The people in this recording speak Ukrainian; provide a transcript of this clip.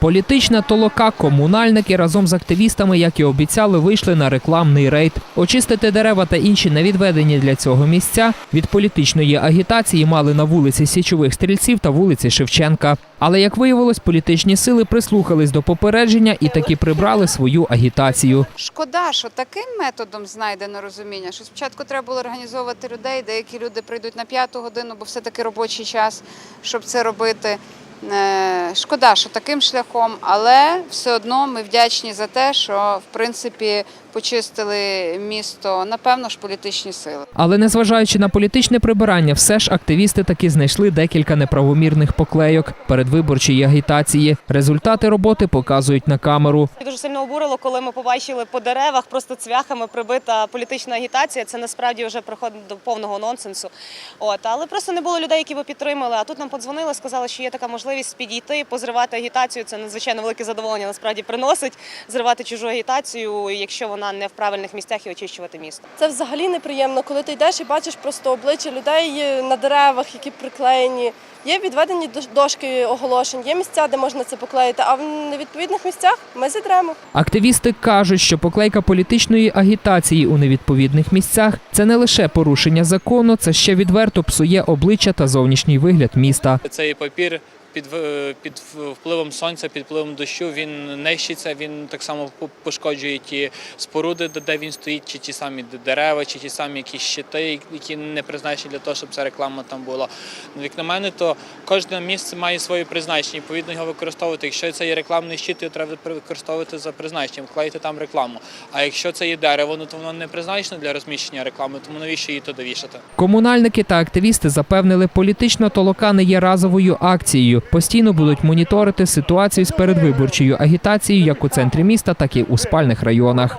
Політична толока, комунальники разом з активістами, як і обіцяли, вийшли на рекламний рейд. Очистити дерева та інші невідведені для цього місця від політичної агітації мали на вулиці Січових стрільців та вулиці Шевченка. Але як виявилось, політичні сили прислухались до попередження і таки прибрали свою агітацію. Шкода, що таким методом знайдено розуміння, що спочатку треба було організовувати людей, деякі люди прийдуть на п'яту годину, бо все-таки робочий час, щоб це робити. Е, Шкода, що таким шляхом, але все одно ми вдячні за те, що в принципі почистили місто, напевно ж, політичні сили. Але незважаючи на політичне прибирання, все ж активісти таки знайшли декілька неправомірних поклейок передвиборчої агітації. Результати роботи показують на камеру. Дуже сильно обурило, коли ми побачили по деревах просто цвяхами прибита політична агітація. Це насправді вже приходить до повного нонсенсу. От але просто не було людей, які би підтримали. А тут нам подзвонили, сказали, що є така можливість підійти, позривати агітацію. Це надзвичайно велике задоволення. Насправді приносить зривати чужу агітацію, якщо вона не в правильних місцях і очищувати місто. Це взагалі неприємно, коли ти йдеш і бачиш просто обличчя людей на деревах, які приклеєні. Є відведені дош- дошки оголошень, є місця, де можна це поклеїти, а в невідповідних місцях ми зідремо. Активісти кажуть, що поклейка політичної агітації у невідповідних місцях це не лише порушення закону, це ще відверто псує обличчя та зовнішній вигляд міста. Цей папір під, під впливом сонця, під впливом дощу він нищиться, він так само по- пошкоджує ті споруди, де- він стоїть, чи ті самі дерева, чи ті самі якісь щити, які не призначені для того, щоб ця реклама там була. Ну, Як на мене, то кожне місце має своє призначення, відповідно його використовувати. Якщо це є рекламний щит, його треба використовувати за призначенням, вклеїти там рекламу. А якщо це є дерево, ну то воно не призначено для розміщення реклами, тому навіщо її туди вішати? Комунальники та активісти запевнили, політична толока не є разовою акцією. Постійно будуть моніторити ситуацію з передвиборчою агітацією як у центрі міста, так і у спальних районах.